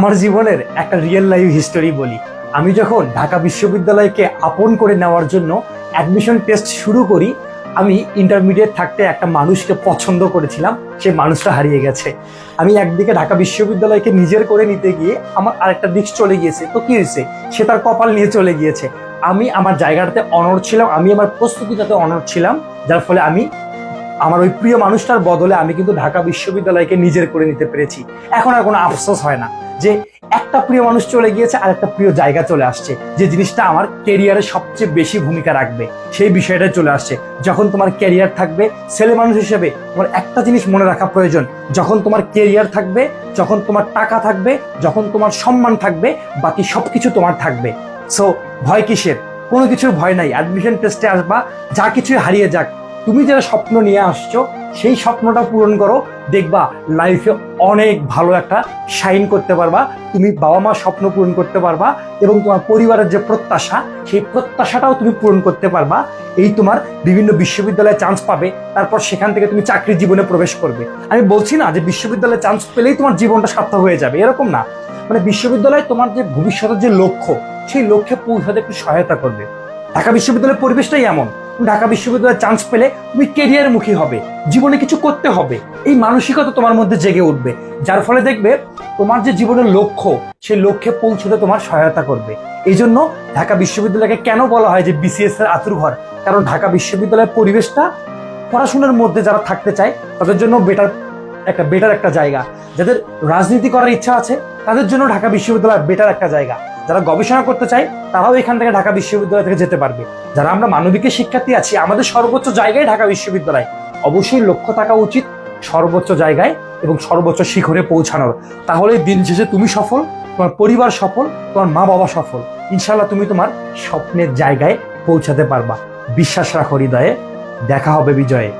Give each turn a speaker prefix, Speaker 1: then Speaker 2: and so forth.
Speaker 1: আমার জীবনের একটা রিয়েল লাইফ হিস্টোরি বলি। আমি যখন ঢাকা বিশ্ববিদ্যালয়কে আপন করে নেওয়ার জন্য অ্যাডমিশন টেস্ট শুরু করি, আমি ইন্টারমিডিয়েট থাকতে একটা মানুষকে পছন্দ করেছিলাম, সে মানুষটা হারিয়ে গেছে। আমি একদিকে ঢাকা বিশ্ববিদ্যালয়কে নিজের করে নিতে গিয়ে আমার আরেকটা দিক চলে গিয়েছে। তো কি হয়েছে? সে তার কপাল নিয়ে চলে গিয়েছে। আমি আমার জায়গাটাতে অনড় ছিলাম, আমি আমার প্রস্তুতিটাতে অনড় ছিলাম, যার ফলে আমি আমার ওই প্রিয় মানুষটার বদলে আমি কিন্তু ঢাকা বিশ্ববিদ্যালয়কে নিজের করে নিতে পেরেছি। এখন আর কোনো আফসোস হয় না যে একটা প্রিয় মানুষ চলে গিয়েছে, আর একটা প্রিয় জায়গা চলে আসছে, যে জিনিসটা আমার কেরিয়ারে সবচেয়ে বেশি ভূমিকা রাখবে। সেই বিষয়টা চলে আসছে। যখন তোমার ক্যারিয়ার থাকবে, ছেলে মানুষ হিসেবে তোমার একটা জিনিস মনে রাখা প্রয়োজন। যখন তোমার কেরিয়ার থাকবে, যখন তোমার টাকা থাকবে, যখন তোমার সম্মান থাকবে, বাকি সবকিছু তোমার থাকবে। সো ভয় কিসের? কোনো কিছুর ভয় নাই। অ্যাডমিশন টেস্টে আসবা, যা কিছুই হারিয়ে যাক তুমি যারা স্বপ্ন নিয়ে আসছো, সেই স্বপ্নটা পূরণ করো, দেখবা লাইফে অনেক ভালো একটা শাইন করতে পারবা, তুমি বাবা মার স্বপ্ন পূরণ করতে পারবা এবং তোমার পরিবারের যে প্রত্যাশা, সেই প্রত্যাশাটাও তুমি পূরণ করতে পারবা। এই তোমার বিভিন্ন বিশ্ববিদ্যালয়ে চান্স পাবে, তারপর সেখান থেকে তুমি চাকরির জীবনে প্রবেশ করবে। আমি বলছি না যে বিশ্ববিদ্যালয়ে চান্স পেলেই তোমার জীবনটা সার্থক হয়ে যাবে, এরকম না। মানে বিশ্ববিদ্যালয় তোমার যে ভবিষ্যতের যে লক্ষ্য, সেই লক্ষ্যে পৌঁছাতে একটু সহায়তা করবে। ঢাকা বিশ্ববিদ্যালয়ের পরিবেশটাই এমন। ঢাকা বিশ্ববিদ্যালয়ে চান্স পেলে তুমি কেরিয়ার মুখী হবে, জীবনে কিছু করতে হবে। এই মানসিকতা তোমার মধ্যে জেগে উঠবে, যার ফলে দেখবে তোমার যে জীবনের লক্ষ্য, সেই লক্ষ্যে পৌঁছতে তোমার সহায়তা করবে। এই জন্য ঢাকা বিশ্ববিদ্যালয়কে কেন বলা হয় যে বিসিএস এর আতুর ঘর কারণ ঢাকা বিশ্ববিদ্যালয়ের পরিবেশটা পড়াশোনার মধ্যে যারা থাকতে চায়, তাদের জন্য বেটার একটা বেটার একটা জায়গা। যাদের রাজনীতি করার ইচ্ছা আছে, তাদের জন্য ঢাকা বিশ্ববিদ্যালয় বেটার একটা জায়গা। যারা গবেষণা করতে চায়, তারাও এখান থেকে ঢাকা বিশ্ববিদ্যালয় থেকে যেতে পারবে। যারা আমরা মানবিকের শিক্ষার্থী আছি, আমাদের সর্বোচ্চ জায়গায় ঢাকা বিশ্ববিদ্যালয়। অবশ্যই লক্ষ্য থাকা উচিত সর্বোচ্চ জায়গায় এবং সর্বোচ্চ শিখরে পৌঁছানোর। তাহলে দিন শেষে তুমি সফল, তোমার পরিবার সফল, তোমার মা বাবা সফল। ইনশাল্লাহ তুমি তোমার স্বপ্নের জায়গায় পৌঁছাতে পারবা। বিশ্বাস রাখো হৃদয়ে। দেখা হবে বিজয়ে।